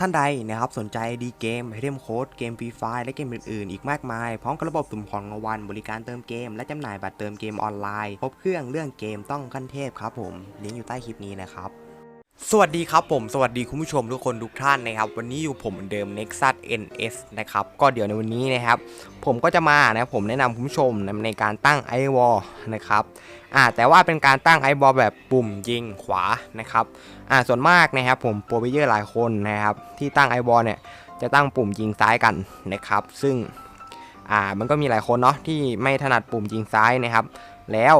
ท่านใดนะครับสนใจดีเกมไอเทมโค้ดเกมฟรีไฟและเกมอื่นๆ อีกมากมาย พร้อมกับระบบสุ่มของรางวัลบริการเติมเกม และจำหน่ายบัตรเติมเกมออนไลน์ พบเครื่องเรื่องเกมต้องขั้นเทพครับผมลิงก์อยู่ใต้คลิปนี้นะครับ สวัสดีครับผมสวัสดีคุณผู้ชมทุกคนทุกท่านนะครับ วันนี้อยู่ผมเหมือนเดิม Nexus NS นะครับก็เดี๋ยวในวันนี้นะครับ ผมก็จะมานะผมแนะนำคุณผู้ชมในการตั้งไอวอลนะครับอ่าแต่ว่าเป็นการตั้งไอวอลแบบปุ่มยิงขวานะครับอ่าส่วนมากนะครับผมโปรเเยอร์หลายคนนะครับ ที่ตั้งไอวอลเนี่ยจะตั้งปุ่มยิงซ้ายกันนะครับ ซึ่งอ่ามันก็มีหลายคนเนาะที่ไม่ถนัดปุ่มยิงซ้ายนะครับ แล้ว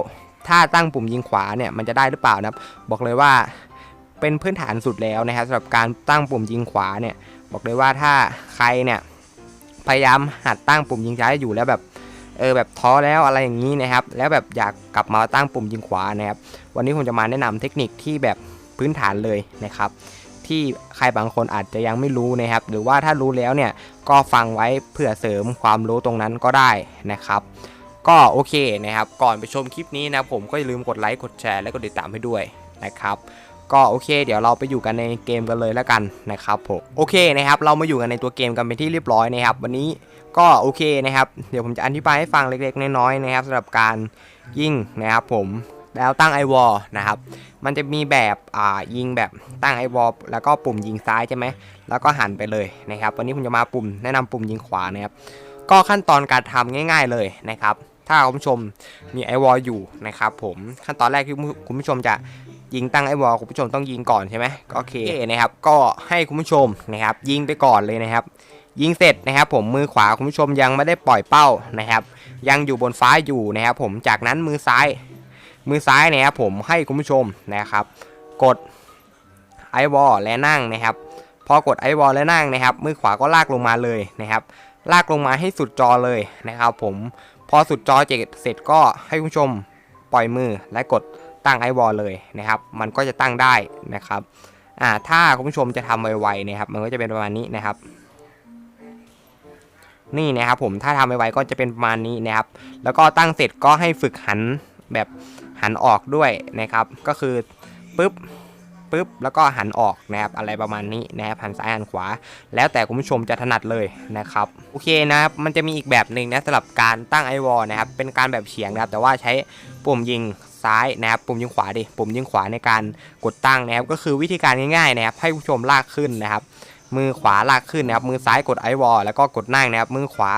ถ้าตั้งปุ่มยิงขวาเนี่ยมันจะได้หรือเปล่านะครับ บอกเลยว่า เป็นพื้นฐานสุดแล้วนะครับสำหรับการตั้งปุ่มยิงขวาเนี่ยบอกเลยว่าถ้าใครเนี่ยพยายามหัดตั้งปุ่มยิงซ้ายอยู่แล้วแบบเออแบบท้อแล้วอะไรอย่างนี้นะครับ แล้วแบบอยากกลับมาตั้งปุ่มยิงขวานะครับ วันนี้ผมจะมาแนะนำเทคนิคที่แบบพื้นฐานเลยนะครับ ที่ใครบางคนอาจจะยังไม่รู้นะครับ หรือว่าถ้ารู้แล้วเนี่ยก็ฟังไว้เพื่อเสริมความรู้ตรงนั้นก็ได้นะครับ ก็โอเคนะครับ ก่อนไปชมคลิปนี้นะผมก็อย่าลืมกดไลค์กดแชร์และกดติดตามให้ด้วยนะครับ ก็โอเค เดี๋ยวเราไปอยู่กันในเกมกันเลยแล้วกันนะครับผมโอเคนะครับเรามาอยู่กันในตัวเกมกันเป็นที่เรียบร้อยนะครับ วันนี้ก็โอเคนะครับ เดี๋ยวผมจะอธิบายให้ฟังเล็กๆน้อยๆนะครับสำหรับการยิงนะครับผมแล้วตั้งไอวอลนะครับ มันจะมีแบบอ่ายิงแบบตั้งไอวอลแล้วก็ปุ่มยิงซ้ายใช่ไหมแล้วก็หันไปเลยนะครับ วันนี้ผมจะมาปุ่มแนะนำปุ่มยิงขวานะครับ ก็ขั้นตอนการทำง่าย ๆเลยนะครับ ถ้าคุณผู้ชมมีไอวอลอยู่นะครับ ผมขั้นตอนแรกที่คุณผู้ชมจะ ยิงตั้งไอวอลคุณผู้ชมต้องยิงก่อนใช่ไหมก็โอเคนะครับ ก็ให้คุณผู้ชมนะครับ ยิงไปก่อนเลยนะครับ ยิงเสร็จนะครับ ผมมือขวาคุณผู้ชมยังไม่ได้ปล่อยเป้านะครับ ยังอยู่บนฟ้าอยู่นะครับ ผมจากนั้นมือซ้าย มือซ้ายนะครับผมให้คุณผู้ชมนะครับ กดไอวอลและนั่งนะครับ พอกดไอวอลและนั่งนะครับ มือขวาก็ลากลงมาเลยนะครับ ลากลงมาให้สุดจอเลยนะครับ ผมพอสุดจอเสร็จก็ให้คุณผู้ชมปล่อยมือและกด ตั้งไอวอลเลยนะครับ มันก็จะตั้งได้นะครับอ่าถ้าคุณผู้ชมจะทำไวๆนะครับ มันก็จะเป็นประมาณนี้นะครับ นี่นะครับผมถ้าทำไวๆก็จะเป็นประมาณนี้นะครับ แล้วก็ตั้งเสร็จก็ให้ฝึกหันแบบหันออกด้วยนะครับ ก็คือปึ๊บปึ๊บแล้วก็หันออกนะครับอะไรประมาณนี้นะครับหันซ้ายหันขวา แล้วแต่คุณผู้ชมจะถนัดเลยนะครับโอเคนะครับมันจะมีอีกแบบหนึ่งนะสำหรับการตั้งไอวอลนะครับเป็นการแบบเฉียงนะครับแต่ว่าใช้ปุ่มยิง ซ้ายนะครับปุ่มยิงขวาดิปุ่มยิงขวาในการกดตั้งนะครับก็คือวิธีการง่ายๆนะครับให้ผู้ชมลากขึ้นนะครับ มือขวาลากขึ้นนะครับมือซ้ายกดไอวอลแล้วก็กดนั่งนะครับมือขวา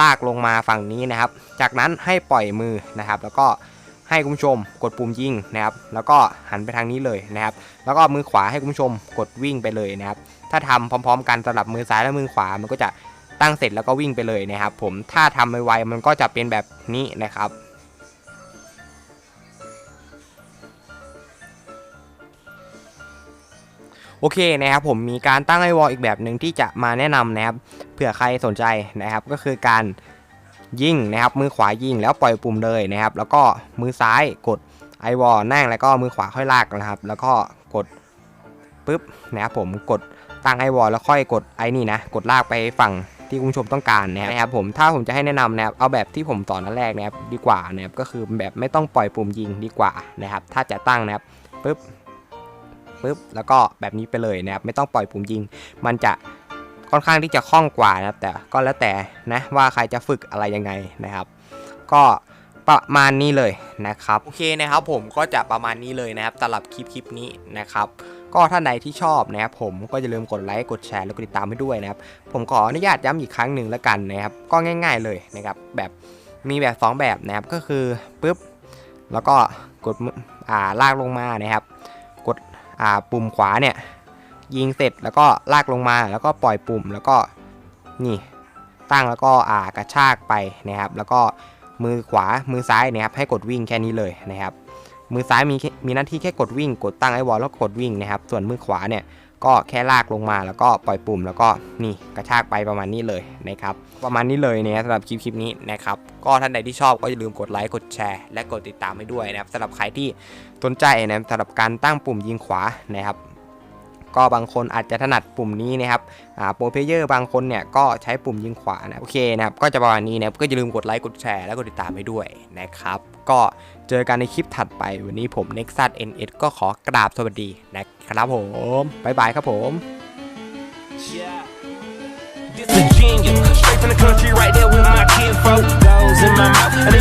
ลากลงมาฝั่งนี้นะครับ จากนั้นให้ปล่อยมือนะครับ แล้วก็ให้คุณผู้ชมกดปุ่มยิงนะครับ แล้วก็หันไปทางนี้เลยนะครับ แล้วก็มือขวาให้คุณผู้ชมกดวิ่งไปเลยนะครับ ถ้าทำพร้อม ๆ กันสำหรับมือซ้ายและมือขวามันก็จะตั้งเสร็จแล้วก็วิ่งไปเลยนะครับ ผมถ้าทำไวๆมันก็จะเป็นแบบนี้นะครับ โอเคนะครับผมมีการตั้งไอวอลอีกแบบหนึ่งที่จะมาแนะนำนะครับเผื่อใครสนใจนะครับก็คือการยิงนะครับมือขวายิงแล้วปล่อยปุ่มเลยนะครับ แล้วก็มือซ้ายกดไอวอลนั่งแล้วก็มือขวาค่อยลากนะครับ แล้วก็กดปุ๊บนะครับผมกดตั้งไอวอลแล้วค่อยกดไอนี่นะ กดลากไปฝั่งที่คุณผู้ชมต้องการนะครับผมถ้าผมจะให้แนะนำนะครับเอาแบบที่ผมสอนนั่นแรกนะครับดีกว่านะครับก็คือแบบไม่ต้องปล่อยปุ่มยิงดีกว่านะครับ ถ้าจะตั้งนะครับปุ๊บ ปุ๊บแล้วก็แบบนี้ไปเลยนะครับไม่ต้องปล่อยปุ่มยิง มันจะค่อนข้างที่จะคล่องกว่านะครับแต่ก็แล้วแต่นะว่าใครจะฝึกอะไรยังไงนะครับ ก็ประมาณนี้เลยนะครับโอเคนะครับผมก็จะประมาณนี้เลยนะครับสำหรับคลิปคลิปนี้นะครับก็ท่านใดที่ชอบนะครับผมก็อย่าลืมกดไลค์กดแชร์แล้วก็ติดตามให้ด้วยนะครับผมขออนุญาตย้ำอีกครั้งหนึ่งแล้วกันนะครับก็ง่าย ๆเลยนะครับแบบมีแบบ 2 แบบนะครับก็คือปุ๊บแล้วก็กดอ่าลากลงมานะครับ กด ปุ่มขวาเนี่ยยิงเสร็จแล้วก็ลากลงมาแล้วก็ปล่อยปุ่มแล้วก็นี่ตั้งแล้วก็อ่ากระชากไปนะครับ แล้วก็มือขวามือซ้ายนะครับให้กดวิ่งแค่นี้เลยนะครับ มือซ้ายมีมีหน้าที่แค่กดวิ่ง กดตั้งไอวอลแล้วกดวิ่งนะครับ ส่วนมือขวาเนี่ยก็แค่ลากลงมาแล้วก็ปล่อยปุ่มแล้วก็นี่กระชากไปประมาณนี้เลยนะครับ ประมาณนี้เลยเนี่ยสำหรับคลิปคลิปนี้นะครับ ก็ท่านใดที่ชอบก็อย่าลืมกดไลค์กดแชร์และกดติดตามให้ด้วยนะครับสำหรับใครที่สนใจนะครับสำหรับการตั้งปุ่มยิงขวานะครับ ก็บางคนอาจจะถนัดปุ่มนี้นะครับอ่าโปรเพเยอร์บางคนเนี่ยก็ใช้ปุ่มยิงขวานะโอเคนะครับก็จะประมาณนี้นะก็อย่าลืมกดไลค์กดแชร์และกดติดตามให้ด้วยนะครับก็เจอกันในคลิปถัดไปวันนี้ผม Nexus NS ก็ขอกราบสวัสดีนะครับผมบ๊ายบายครับผม Yeah. This is genius. Straight from the country, right there with my kinfolk. Goes in my mouth.